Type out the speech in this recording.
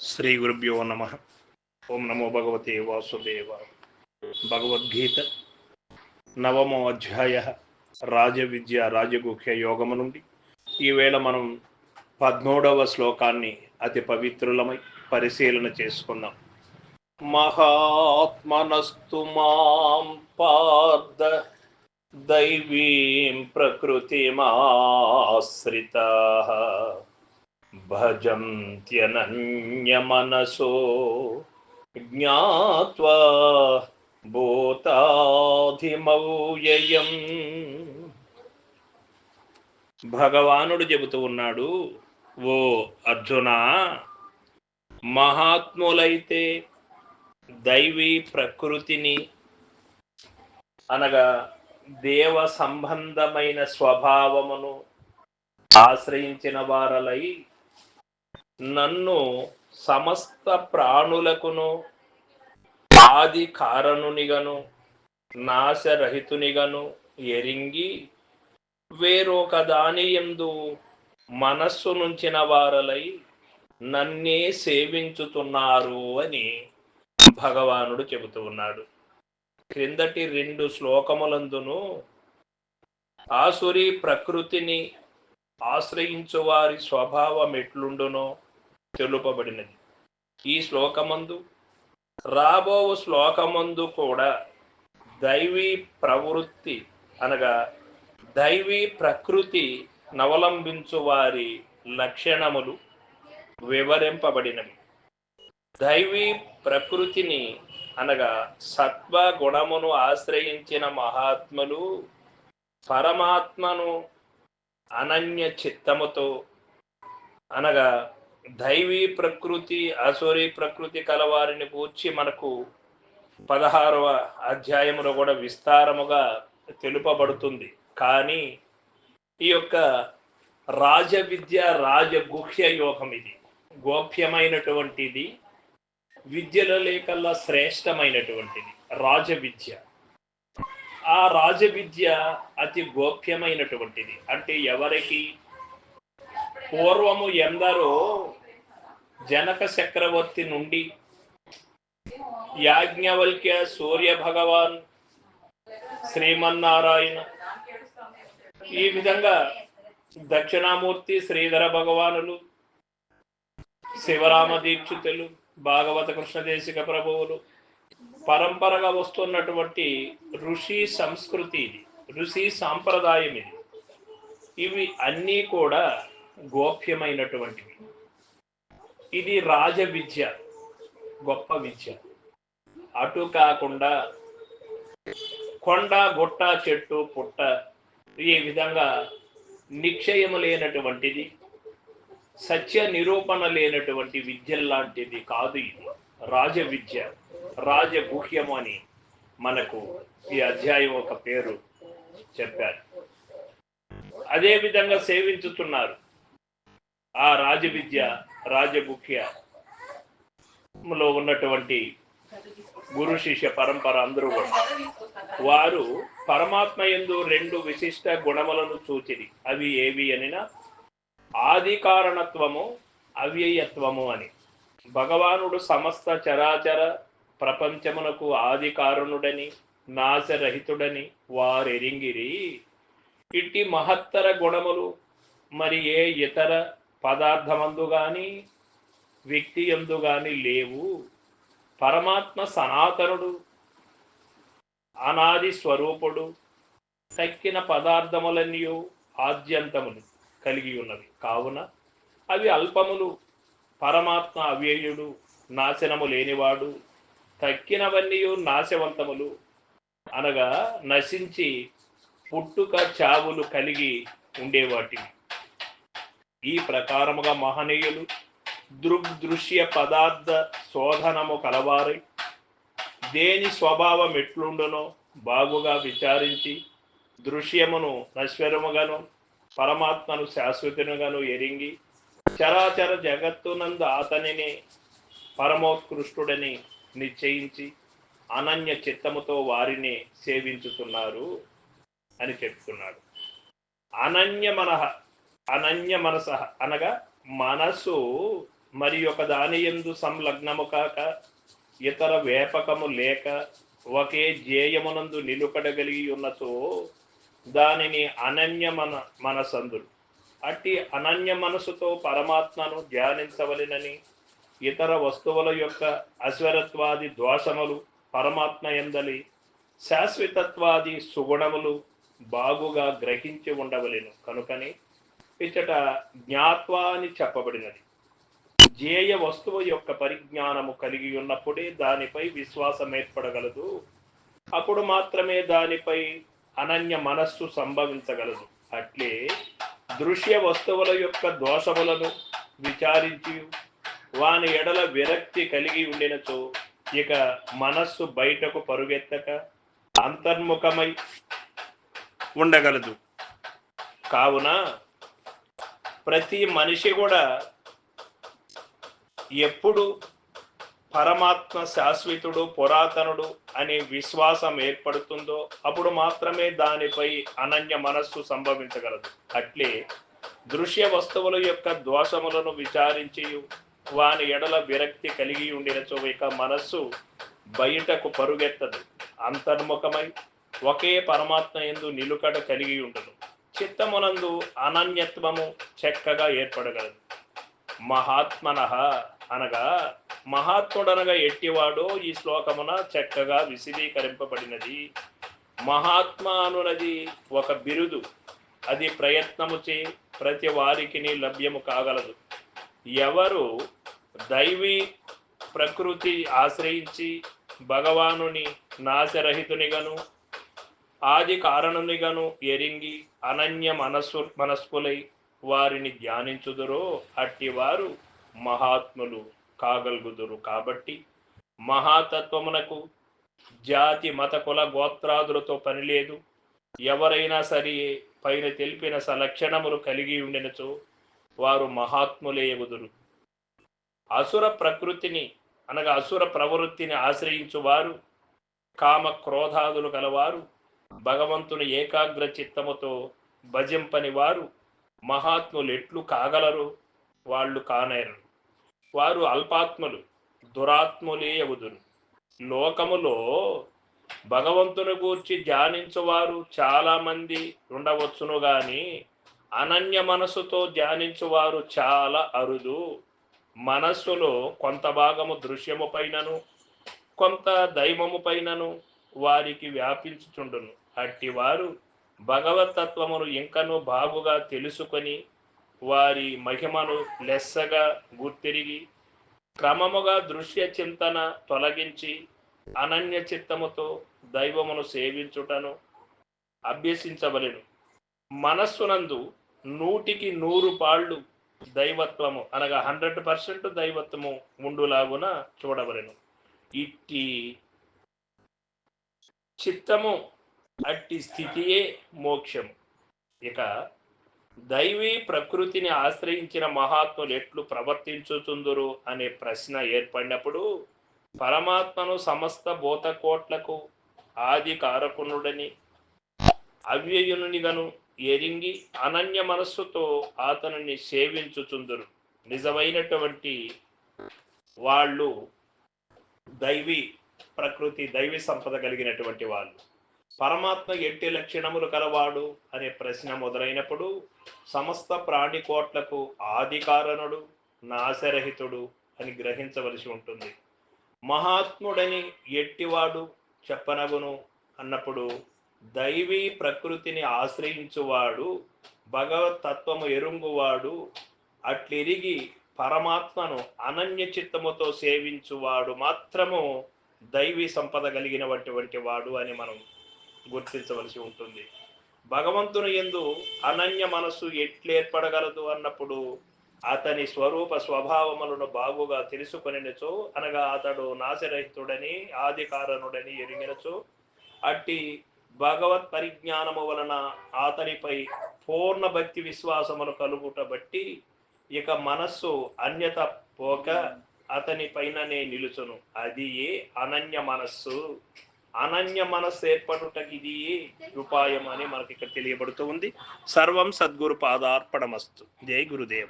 శ్రీ గురుభ్యో నమ. ఓం నమో భగవతే వాసుదేవ భగవద్గీత నవమో అధ్యాయ రాజవిద్య రాజగుహ్య యోగము నుండి. ఈవేళ మనం పద్మూడవ శ్లోకాన్ని అతి పవిత్రులమై పరిశీలన చేసుకుందాం. మహాత్మనస్తు మాం పార్థ దైవీం ప్రకృతిమాశ్రిత. భజంత్యనన్యమనసో జ్ఞాత్వా భూతాధిమవ్యయం. భగవానుడు చెబుతూ ఉన్నాడు ఓ అర్జున మహాత్ములైతే దైవీ ప్రకృతిని అనగా దేవ సంబంధమైన స్వభావమును ఆశ్రయించిన వారలై నన్ను సమస్త ప్రాణులకును ఆది కారణునిగను నాశరహితునిగను ఎరింగి వేరొక దాని ఎందు మనస్సు నుంచిన వారలై నన్నే సేవించుతున్నారు అని భగవానుడు చెబుతూ ఉన్నాడు. క్రిందటి రెండు శ్లోకములందును ఆసురి ప్రకృతిని ఆశ్రయించు వారి స్వభావం ఎట్లుండునో తెలుపబడినది. ఈ శ్లోకమందు రాబో శ్లోకమందు కూడా దైవీ ప్రవృత్తి అనగా దైవీ ప్రకృతి నవలంబించు వారి లక్షణములు వివరింపబడినవి. దైవీ ప్రకృతిని అనగా సత్వ గుణమును ఆశ్రయించిన మహాత్ములు పరమాత్మను అనన్య చిత్తముతో అనగా దైవీ ప్రకృతి అసూరి ప్రకృతి కలవారిని కూర్చి మనకు పదహారవ అధ్యాయములో కూడా విస్తారముగా తెలుపబడుతుంది. కానీ ఈ యొక్క రాజ విద్య రాజగుహ్య యోగం ఇది. గోప్యమైనటువంటిది విద్యల లేకల్లా శ్రేష్టమైనటువంటిది రాజ విద్య ఆ రాజ విద్య అతి గోప్యమైనటువంటిది. అంటే ఎవరికి పూర్వము ఎందరో జనక చక్రవర్తి నుండి యాజ్ఞవల్క్య సూర్య భగవాన్ శ్రీమన్నారాయణ. ఈ విధంగా దక్షిణామూర్తి శ్రీధర భగవానులు శివరామ దీక్షితులు భాగవత కృష్ణదేశిక ప్రభువులు పరంపరగా వస్తున్నటువంటి ఋషి సంస్కృతి ఇది ఋషి సాంప్రదాయం ఇది. ఇవి అన్నీ కూడా గోప్యమైనటువంటివి. ఇది రాజ విద్య గొప్ప విద్య. అటు కాకుండా కొండ గుట్ట చెట్టు పుట్ట ఈ విధంగా నిక్షయము లేనటువంటిది సత్య నిరూపణ లేనటువంటి విద్య లాంటిది కాదు ఇది. రాజ విద్య రాజగుహ్యము అని మనకు ఈ అధ్యాయం ఒక పేరు చెప్పారు. అదే విధంగా సేవించుతున్నారు. ఆ రాజ విద్య ఉన్నటువంటి గురు శిష్య పరంపర అందరూ కూడా. వారు పరమాత్మ ఎందు రెండు విశిష్ట గుణములను చూచిరి. అవి ఏవి అనినా? ఆది కారణత్వము అవ్యయత్వము అని. భగవానుడు సమస్త చరాచర ప్రపంచమునకు ఆది కారణుడని నాశరహితుడని వారెరింగిరి. ఇట్టి మహత్తర గుణములు మరి ఏ ఇతర పదార్థమందు కానీ వ్యక్తి ఎందు కానీ లేవు. పరమాత్మ సనాతనుడు అనాది స్వరూపుడు తక్కిన పదార్థములన్నీ ఆద్యంతములు కలిగి ఉన్నవి. కావున అవి అల్పములు. పరమాత్మ అవ్యయుడు నాశనము లేనివాడు తక్కినవన్నీ నాశవంతములు. అనగా నశించి పుట్టుక చావులు కలిగి ఉండేవాటివి. ఈ ప్రకారముగా మహనీయులు దృగ్దృశ్య పదార్థ శోధనము కలవారై దేని స్వభావం ఎట్లుండునో బాగుగా విచారించి దృశ్యమును నశ్వరముగాను పరమాత్మను శాశ్వతునిగాను ఎరింగి చరాచర జగత్తునందు అతనిని పరమోత్కృష్టుడని నిశ్చయించి అనన్య చిత్తముతో వారిని సేవించుతున్నారు అని చెప్తున్నాడు. అనన్య మనహ అనన్య మనస అనగా మనసు మరి ఒక దాని ఎందు సంలగ్నము కాక ఇతర వేపకము లేక ఒకే ధ్యేయమునందు నిలుకడగలిగి ఉన్నతో దానిని అనన్య మన మనసందులు అట్టి అనన్య మనసుతో పరమాత్మను ధ్యానించవలెనని ఇతర వస్తువుల యొక్క అశ్వరత్వాది దోషములు పరమాత్మ ఎందలి శాశ్వతత్వాది సుగుణములు బాగుగా గ్రహించి ఉండవలెను. కనుకని ఇచ్చట జ్ఞాత్వా అని చెప్పబడినది. జేయ వస్తువు యొక్క పరిజ్ఞానము కలిగి ఉన్నప్పుడే దానిపై విశ్వాసం ఏర్పడగలదు. అప్పుడు మాత్రమే దానిపై అనన్య మనస్సు సంభవించగలదు. అట్లే దృశ్య వస్తువుల యొక్క దోషములను విచారించి వాని ఎడల విరక్తి కలిగి ఉండినచో ఇక మనస్సు బయటకు పరుగెత్తక అంతర్ముఖమై ఉండగలదు. కావున ప్రతి మనిషి కూడా ఎప్పుడు పరమాత్మ శాశ్వతుడు పురాతనుడు అనే విశ్వాసం ఏర్పడుతుందో అప్పుడు మాత్రమే దానిపై అనన్య మనస్సు సంభవించగలదు. అట్లే దృశ్య వస్తువుల యొక్క దోషములను విచారించి వాని ఎడల విరక్తి కలిగి ఉండినచో ఇక మనస్సు బయటకు పరుగెత్తదు. అంతర్ముఖమై ఒకే పరమాత్మ ఎందు నిలుకడ కలిగి ఉండదు చిత్తమునందు అనన్యత్వము చక్కగా ఏర్పడగలదు. మహాత్మన అనగా మహాత్ముడనగా ఎట్టివాడో ఈ శ్లోకమున చక్కగా విశదీకరింపబడినది. మహాత్మ అనునది ఒక బిరుదు. అది ప్రయత్నముచే ప్రతి వారికి లభ్యము కాగలదు. ఎవరు దైవీ ప్రకృతి ఆశ్రయించి భగవానుని నాశరహితునిగను ఆది కారణమునిగను ఎరింగి అనన్య మనస్సు మనస్కులై వారిని ధ్యానించుదురో అట్టివారు మహాత్ములు కాగలుగుదురు. కాబట్టి మహాతత్వమునకు జాతి మత కుల గోత్రాదులతో పనిలేదు ఎవరైనా సరే పైన తెలిపిన సలక్షణములు కలిగి ఉండినచో వారు మహాత్ములేయగుదురు అసుర ప్రకృతిని అనగా అసుర ప్రవృత్తిని ఆశ్రయించువారు కామ క్రోధాదులు గలవారు భగవంతుని ఏకాగ్ర చిత్తముతో భజింపని వారు మహాత్ములు ఎట్లు కాగలరు? వాళ్ళు కానేరు. వారు అల్పాత్ములు దురాత్ములే అవుదురు లోకములో భగవంతుని గూర్చి ధ్యానించువారు చాలా మంది ఉండవచ్చును గాని అనన్య మనసుతో ధ్యానించువారు చాలా అరుదు. మనస్సులో కొంత భాగము దృశ్యము పైనను కొంత దైవము పైనను వారికి వ్యాపించుచుండును. అట్టి వారు భగవతత్వమును ఇంకను బాగుగా తెలుసుకొని వారి మహిమను లెస్సగా గుర్తిరిగి క్రమముగా దృశ్య చింతన తొలగించి అనన్య చిత్తముతో దైవమును సేవించుటను అభ్యసించవలను. మనస్సునందు నూటికి నూరు పాళ్ళు దైవత్వము అనగా హండ్రెడ్ పర్సెంట్ దైవత్వము ఉండులాగున చూడవలను. ఇట్టి చిత్తము అట్టి స్థితియే మోక్షము. ఇక దైవీ ప్రకృతిని ఆశ్రయించిన మహాత్ములు ఎట్లు ప్రవర్తించుతుందరు అనే ప్రశ్న ఏర్పడినప్పుడు పరమాత్మను సమస్త భూతకోట్లకు ఆది కారకునుడని అవ్యయునిగను ఎరింగి అనన్య మనస్సుతో అతనిని సేవించుచుందురు. నిజమైనటువంటి వాళ్ళు దైవీ ప్రకృతి దైవీ సంపద కలిగినటువంటి వాళ్ళు. పరమాత్మ ఎట్టి లక్షణములు కలవాడు అనే ప్రశ్న మొదలైనప్పుడు సమస్త ప్రాణికోట్లకు ఆదికారణుడు నాశరహితుడు అని గ్రహించవలసి ఉంటుంది. మహాత్ముడని ఎట్టివాడు చెప్పనగును అన్నప్పుడు దైవీ ప్రకృతిని ఆశ్రయించువాడు భగవత్ తత్వము ఎరుంగువాడు అట్లెరిగి పరమాత్మను అనన్య చిత్తముతో సేవించువాడు మాత్రము దైవీ సంపద కలిగినటువంటి వాడు అని మనం గుర్తించవలసి ఉంటుంది. భగవంతుని ఎందు అనన్య మనస్సు ఎట్లేర్పడగలదు అన్నప్పుడు అతని స్వరూప స్వభావములను బాగుగా తెలుసుకొనినచో అనగా అతడు నాశరహితుడని ఆదికారణుడని ఎరిగినచో అట్టి భగవత్ పరిజ్ఞానము వలన అతనిపై పూర్ణ భక్తి విశ్వాసములు కలుగుట బట్టి ఇక మనస్సు అన్యత పోక అతని పైన నేను నిలుచును. అది ఏ అనన్య మనస్సు? అనన్య మనస్సు ఏర్పడుటకి ఇది ఉపాయం అని మనకి ఇక్కడ తెలియబడుతూ ఉంది. సర్వం సద్గురు పాదార్పణమస్తు. జై గురుదేవ.